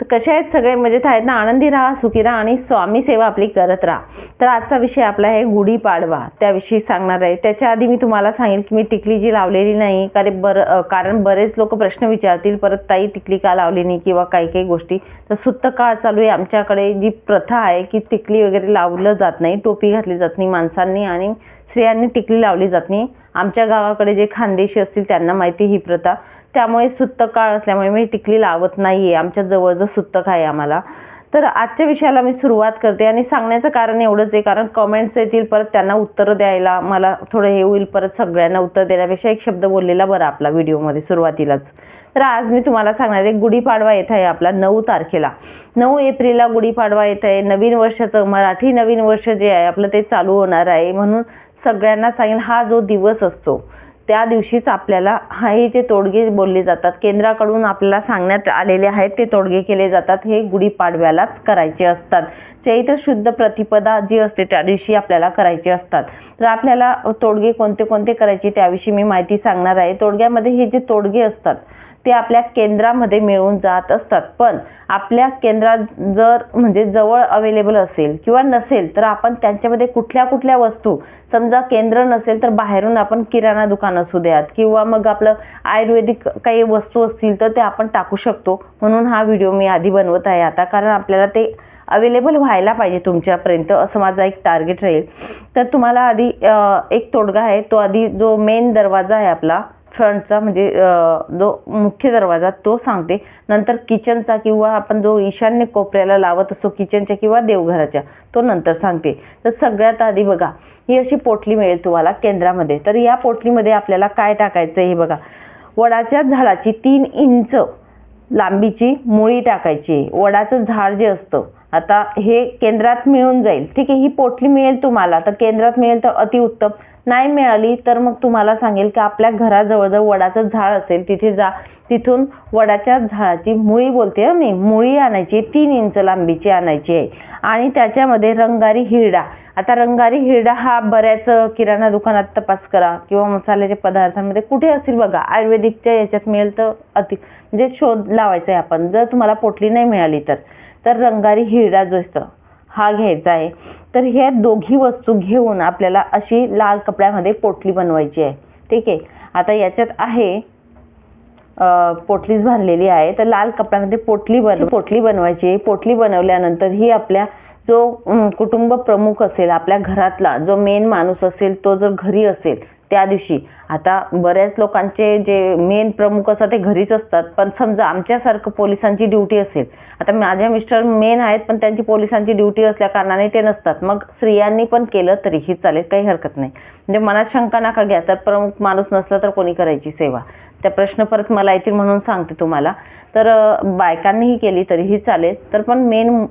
तर कसे आहेत सगळे? म्हणजे मजेत आहेत ना आनंदी राहा सुखी राहा आणि स्वामी सेवा आपली करत राहा. तर आजचा विषय आपला आहे गुढीपाडवा त्याविषयी सांगणार आहे. त्याच्या आधी मी तुम्हाला सांगेन की मी टिकली जी लावलेली नाही कारण बरं कारण बरेच लोक प्रश्न विचारतील परत ताई टिकली का लावली नाही किंवा काही काही गोष्टी. तर सुत्त काळ चालू आहे. आमच्याकडे जी प्रथा आहे की टिकली वगैरे लावलं जात नाही टोपी घातली जात नाही माणसांनी आणि स्त्रियांनी टिकली लावली जात नाही. आमच्या गावाकडे जे खानदेशी असतील त्यांना माहिती ही प्रथा. त्यामुळे सुत्त काळ असल्यामुळे मी टिकली लावत नाही आहे आमच्या जवळचं सुत्तक आहे आम्हाला. तर आजच्या विषयाला मी सुरुवात करते आणि सांगण्याचं कारण एवढंच आहे कारण कमेंट्स येतील परत त्यांना उत्तरं द्यायला मला थोडं हे होईल परत सगळ्यांना उत्तर देण्यापेक्षा एक शब्द बोललेला बरा आपला व्हिडिओमध्ये सुरुवातीलाच. तर आज मी तुम्हाला सांगणार आहे गुढीपाडवा येत आहे आपला नऊ तारखेला. नऊ एप्रिलला गुढीपाडवा येत आहे. नवीन वर्षाचं मराठी नवीन वर्ष जे आहे आपलं ते चालू होणार आहे म्हणून सगळ्यांना सांगेल हा जो दिवस असतो त्या दिवशीच आपल्याला हा हे जे तोडगे बोलले जातात केंद्राकडून आपल्याला सांगण्यात आलेले आहेत ते तोडगे केले जातात हे गुढीपाडव्यालाच करायचे असतात. चैत्र शुद्ध प्रतिपदा जी असते त्या दिवशी आपल्याला करायचे असतात. तर आपल्याला तोडगे कोणते कोणते करायचे त्याविषयी मी माहिती सांगणार आहे. तोडग्यामध्ये हे जे तोडगे असतात ते आपल्या केंद्रामध्ये मिळून जात असतात. पण आपल्या केंद्रात जर म्हणजे जवळ अवेलेबल असेल किंवा नसेल तर आपण त्यांच्यामध्ये कुठल्या कुठल्या वस्तू समजा केंद्र नसेल तर बाहेरून आपण किराणा दुकान असू द्यात किंवा मग आपलं आयुर्वेदिक काही वस्तू असतील तर ते आपण टाकू शकतो. म्हणून हा व्हिडिओ मी आधी बनवत आहे आता कारण आपल्याला ते अवेलेबल व्हायला पाहिजे तुमच्यापर्यंत असं माझा एक टार्गेट राहील. तर तुम्हाला आधी एक तोडगा आहे. तो आधी जो मेन दरवाजा आहे आपला फ्रंटचा म्हणजे जो मुख्य दरवाजा तो सांगते. नंतर किचनचा किंवा आपण जो ईशान्य कोपऱ्याला लावत असतो किचनच्या किंवा देवघराच्या तो नंतर सांगते. तर सगळ्यात आधी बघा ही अशी पोटली मिळेल तुम्हाला केंद्रामध्ये. तर या पोटलीमध्ये आपल्याला काय टाकायचं हे बघा. वडाच्या झाडाची तीन इंच लांबीची मुळी टाकायची. वडाचं झाड जे असतं आता हे केंद्रात मिळून जाईल. ठीक आहे ही पोटली मिळेल तुम्हाला तर केंद्रात मिळेल तर अतिउत्तम. नाही मिळाली तर मग तुम्हाला सांगेल की आपल्या घराजवळजवळ वडाचं झाड असेल तिथे जा. तिथून वडाच्या झाडाची मुळी बोलते हं मी. मुळी आणायची तीन इंच लांबीची आणायची आहे. आणि त्याच्यामध्ये रंगारी हिरडा. आता रंगारी हिरडा हा बऱ्याच किराणा दुकानात तपास करा किंवा मसाल्याच्या पदार्थांमध्ये कुठे असेल बघा. आयुर्वेदिकच्या याच्यात मिळेल तर अति म्हणजे शोध लावायचा आहे आपण. जर तुम्हाला पोटली नाही मिळाली तर. तर रंगारी हिरडा जो असतो हा घ्यायचा आहे. तर ह्या दोघी वस्तू घेऊन आपल्याला अशी लाल कपड्यामध्ये पोटली बनवायची आहे. ठीक आहे? आता याच्यात आहे पोटलीच बांधलेली आहे. तर लाल कपड्यामध्ये पोटली बन पोटली बनवायची आहे. पोटली बनवल्यानंतर ही आपल्या जो कुटुंब प्रमुख असेल आपल्या घरातला जो मेन माणूस असेल तो जर घरी असेल त्या दिवशी. आता बऱ्याच लोकांचे जे मेन प्रमुख असतात ते घरीच असतात. पण समजा आमच्यासारखं पोलिसांची ड्युटी असेल. आता माझ्या मिस्टर मेन आहेत पण त्यांची पोलिसांची ड्युटी असल्या कारणाने ते नसतात. मग स्त्रियांनी पण केलं तरीही चालेल काही हरकत नाही. म्हणजे मनात शंका नका घ्या. तर प्रमुख माणूस नसला तर कोणी करायची सेवा. त्या प्रश्न परत मला येतील म्हणून सांगते तुम्हाला. तर बायकांनीही केली तरीही चालेल. तर पण मेन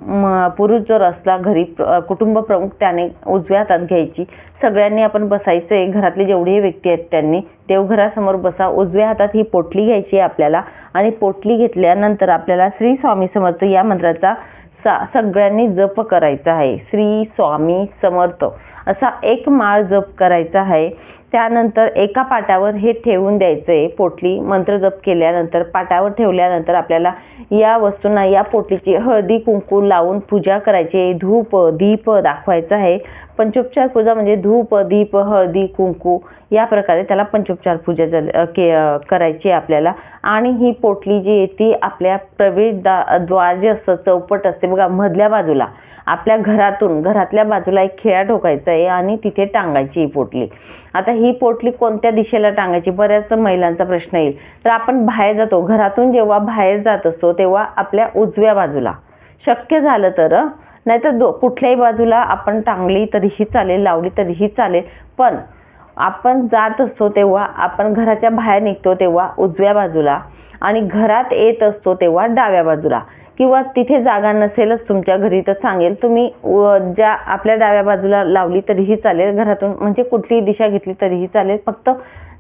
पुरुष जर असला घरी कुटुंब प्रमुख त्याने उजव्या हातात घ्यायची. सगळ्यांनी आपण बसायचं आहे घरातली जेवढी व्यक्ती आहेत त्यांनी देवघरासमोर बसा. उजव्या हातात ही पोटली घ्यायची आहे आपल्याला. आणि पोटली घेतल्यानंतर आपल्याला श्री स्वामी समर्थ या मंत्राचा सा सगळ्यांनी जप करायचा आहे. श्री स्वामी समर्थ. असा एक माळ जप करायचा आहे. त्यानंतर एका पाटावर हे ठेवून द्यायचं आहे पोटली मंत्र जप केल्यानंतर पाटावर ठेवल्यानंतर आपल्याला या वस्तूंना या पोटलीची हळदी कुंकू लावून पूजा करायची आहे. धूप दीप दाखवायचं आहे. पंचोपचार पूजा म्हणजे धूप दीप हळदी कुंकू या प्रकारे त्याला पंचोपचार पूजा जल- के करायची आहे आपल्याला. आणि ही पोटली जी आहे ती आपल्या प्रवेश द्वार जे असतं चौपट असते बघा मधल्या बाजूला. आपल्या घरातून घरातल्या बाजूला एक खिळा ठोकायचा आहे आणि तिथे टांगायची ही पोटली. आता ही पोटली कोणत्या दिशेला टांगायची? बऱ्याच महिलांचा प्रश्न येईल. तर आपण बाहेर जातो. घरातून जेव्हा बाहेर जात असतो तेव्हा आपल्या उजव्या बाजूला. शक्य झालं तर नाहीतर दो कुठल्याही बाजूला आपण टांगली तरीही चालेल लावली तरीही चालेल. पण आपण जात असतो तेव्हा आपण घराच्या बाहेर निघतो तेव्हा उजव्या बाजूला आणि घरात येत असतो तेव्हा डाव्या बाजूला. किंवा तिथे जागा नसेलच तुमच्या घरी तर सांगेल. तुम्ही व ज्या आपल्या डाव्या बाजूला लावली तरीही चालेल. घरातून म्हणजे कुठलीही दिशा घेतली तरीही चालेल. फक्त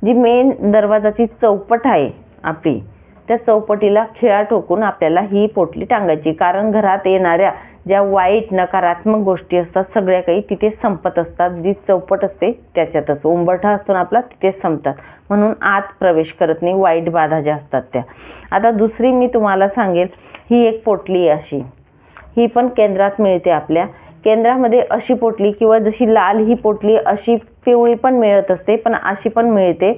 जी मेन दरवाजाची चौपट आहे आपली त्या चौपटीला खिळा ठोकून आपल्याला ही पोटली टांगायची. कारण घरात येणाऱ्या ज्या वाईट नकारात्मक गोष्टी असतात सगळ्या काही तिथे संपत असतात. जी चौपट असते त्याच्यातच. उंबरठा असतो ना आपला तिथे संपतात. म्हणून आत प्रवेश करत नाही वाईट बाधा ज्या असतात त्या. आता दुसरी मी तुम्हाला सांगेल ही एक पोटली अशी. ही पण केंद्रात मिळते आपल्या. केंद्रामध्ये अशी पोटली किंवा जशी लाल ही पोटली अशी पिवळी पण मिळत असते पण अशी पण मिळते.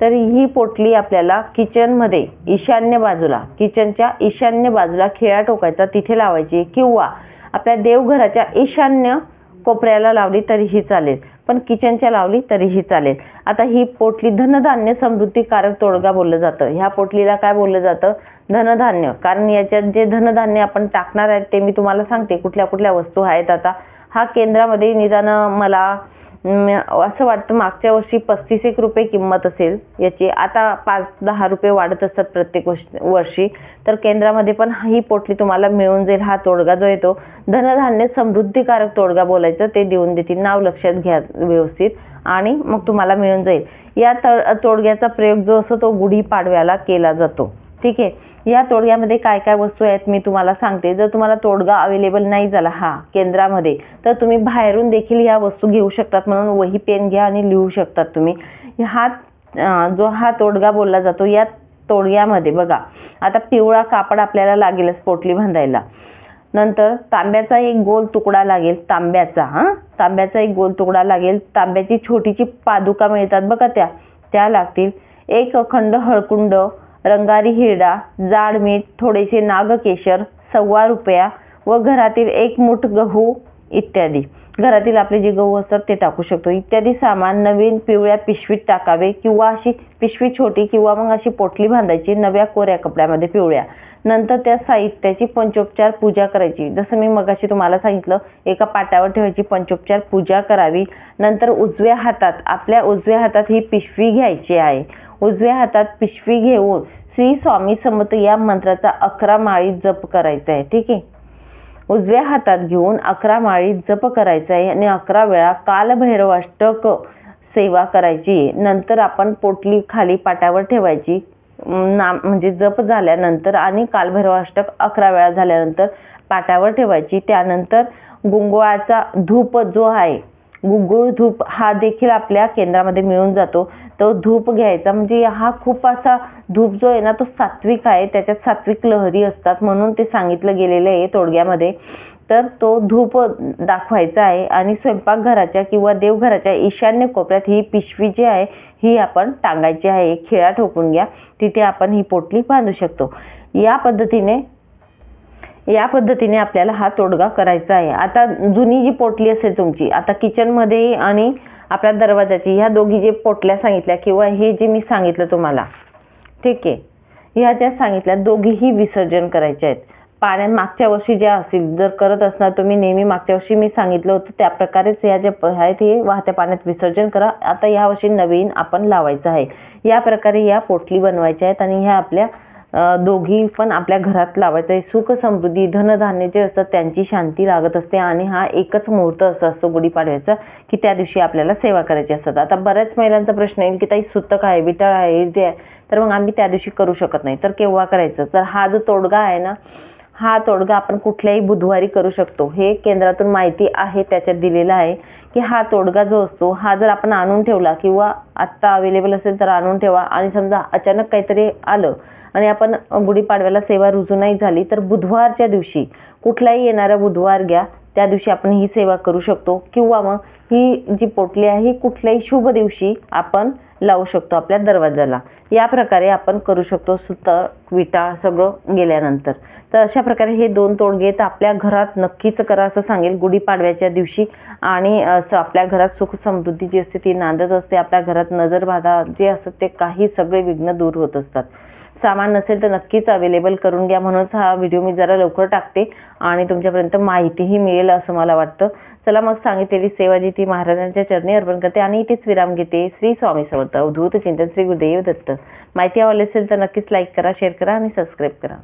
तर ही पोटली आपल्याला किचनमध्ये ईशान्य बाजूला किचनच्या ईशान्य बाजूला खिळा टोकायचा तिथे लावायची किंवा आपल्या देवघराच्या ईशान्य कोपऱ्याला लावली तरीही चालेल. पण किचनच्या लावली तरीही चालेल. आता ही पोटली धनधान्य समृद्धीकारक तोडगा बोललं जातं. ह्या पोटलीला काय बोललं जातं? धनधान्य. कारण याच्यात जे धनधान्य आपण टाकणार आहेत ते मी तुम्हाला सांगते. कुठल्या कुठल्या वस्तू आहेत आता. हा केंद्रामध्ये निदान मला असं वाटतं मागच्या वर्षी पस्तीस एक रुपये किंमत असेल. याची आता पाच दहा रुपये वाढत असतात प्रत्येक वर्ष- वर्षी. तर केंद्रामध्ये पण ही पोटली तुम्हाला मिळून जाईल हा तोडगा जो येतो. धनधान्य समृद्धिकारक तोडगा बोलायचं ते देऊन देतील. नाव लक्षात घ्या व्यवस्थित. आणि मग तुम्हाला मिळून जाईल. या तळ तोडग्याचा प्रयोग जो असतो तो गुढीपाडव्याला केला जातो. ठीक आहे. या तोडग्यामध्ये काय काय वस्तू आहेत मी तुम्हाला सांगते. जर तुम्हाला तोडगा अवेलेबल नाही झाला हा केंद्रामध्ये तर तुम्ही बाहेरून देखील या वस्तू घेऊ शकतात म्हणून वही पेन घ्या आणि लिहू शकतात तुम्ही. हा जो हा तोडगा बोलला जातो या तोडग्यामध्ये बघा. आता पिवळा कापड आपल्याला लागेलच पोटली बांधायला. नंतर तांब्याचा एक गोल तुकडा लागेल तांब्याचा हां. तांब्याचा एक गोल तुकडा लागेल. तांब्याची छोटीची पादुका मिळतात बघा त्या. त्या लागतील. एक अखंड हळकुंड रंगारी हिरडा जाड मीठ थोडेसे नागकेशर सव्वा रुपया व घरातील एक मूठ गहू इत्यादी. घरातील आपले जे गहू असतात ते टाकू शकतो. इत्यादी सामान नवीन पिवळ्या पिशवीत टाकावे किंवा अशी पिशवी छोटी किंवा मग अशी पोटली बांधायची नव्या कोऱ्या कपड्यामध्ये पिवळ्या. नंतर त्या साहित्याची पंचोपचार पूजा करायची. जसं मी मगाशी तुम्हाला सांगितलं एका पाटावर ठेवायची पंचोपचार पूजा करावी. नंतर उजव्या हातात आपल्या उजव्या हातात ही पिशवी घ्यायची आहे. उजव्या हातात पिशवी घेऊन श्री स्वामी समर्थ या मंत्राचा अकरा माळी जप करायचा आहे. ठीक आहे? उजव्या हातात घेऊन अकरा माळी जप करायचा आहे आणि अकरा वेळा कालभैरवाष्टक सेवा करायची. नंतर आपण पोटली खाली पाटावर ठेवायची. नाम म्हणजे जप झाल्यानंतर आणि कालभैरवाष्टक अकरा वेळा झाल्यानंतर पाटावर ठेवायची. त्यानंतर गुंगुळाचा धूप जो आहे गुगुळ धूप हा देखील आपल्या केंद्रामध्ये मिळून जातो. तो धूप घ्यायचा म्हणजे हा खूप असा धूप जो आहे ना तो सात्विक आहे. त्याच्यात सात्विक लहरी असतात म्हणून ते सांगितलं गेलेलं आहे तोडग्यामध्ये. तर तो धूप दाखवायचा आहे आणि स्वयंपाकघराच्या किंवा देवघराच्या ईशान्य कोपऱ्यात ही पिशवी जी आहे ही आपण टांगायची आहे. खिळा ठोकून घ्या. तिथे आपण ही पोटली बांधू शकतो. या पद्धतीने या पद्धतीने आपल्याला हा तोडगा करायचा आहे. आता जुनी जी पोटली असेल तुमची आता किचनमध्ये आणि आपल्या दरवाजाची ह्या दोघी जे पोटल्या सांगितल्या किंवा हे जे मी सांगितलं तुम्हाला ठीक आहे? ह्या ज्या सांगितल्या दोघीही विसर्जन करायच्या आहेत. पाण्यात मागच्या वर्षी ज्या असतील जर करत असणार तुम्ही नेहमी मागच्या वर्षी मी सांगितलं होतं त्या प्रकारेच ह्या ज्या प- आहेत हे वाहत्या पाण्यात विसर्जन करा. आता यावर्षी नवीन आपण लावायचं आहे. या प्रकारे या पोटली बनवायच्या आहेत आणि ह्या आपल्या दोघी पण आपल्या घरात लावायचं आहे. सुख समृद्धी धनधान्य जे असतात त्यांची शांती लागत असते आणि हा एकच मुहूर्त असा असतो गुढीपाडव्याचा की त्या दिवशी आपल्याला सेवा करायची असतात. आता बऱ्याच महिलांचा प्रश्न येईल की ताई सुतक आहे विटाळ आहे ते आहे. तर मग आम्ही त्या दिवशी करू शकत नाही. तर केव्हा करायचं? तर हा जो तोडगा आहे ना हा तोडगा आपण कुठल्याही बुधवारी करू शकतो. हे केंद्रातून माहिती आहे त्याच्यात दिलेलं आहे की हा तोडगा जो असतो हा जर आपण आणून ठेवला किंवा आत्ता अवेलेबल असेल तर आणून ठेवा. आणि समजा अचानक काहीतरी आलं आणि आपण गुढीपाडव्याला सेवा रुजू नाही झाली तर बुधवारच्या दिवशी कुठलाही येणारा बुधवार घ्या त्या दिवशी आपण ही सेवा करू शकतो. किंवा मग ही जी पोटली आहे ही कुठल्याही शुभ दिवशी आपण लावू शकतो आपल्या दरवाजाला. या प्रकारे आपण करू शकतो. सुतळ विटाळ सगळं गेल्यानंतर. तर अशा प्रकारे हे दोन तोडगे तर आपल्या घरात नक्कीच करा असं सांगेल. गुढीपाडव्याच्या दिवशी आणि असं आपल्या घरात सुख समृद्धी जी असते ती नांदत असते. आपल्या घरात नजरबाधा जे असतात ते काही सगळे विघ्न दूर होत असतात. सामान नसेल तर नक्कीच अवेलेबल करून घ्या म्हणूनच हा व्हिडिओ मी जरा लवकर टाकते आणि तुमच्यापर्यंत माहितीही मिळेल असं मला वाटतं. चला मग सांगितलेली सेवा जी ती महाराजांच्या चरणी अर्पण करते आणि इथेच विराम घेते श्री स्वामी समर्थ. अवधूत चिंतन श्री गुरुदेव दत्त. माहिती आवडली असेल तर नक्कीच लाईक करा शेअर करा आणि सबस्क्राईब करा.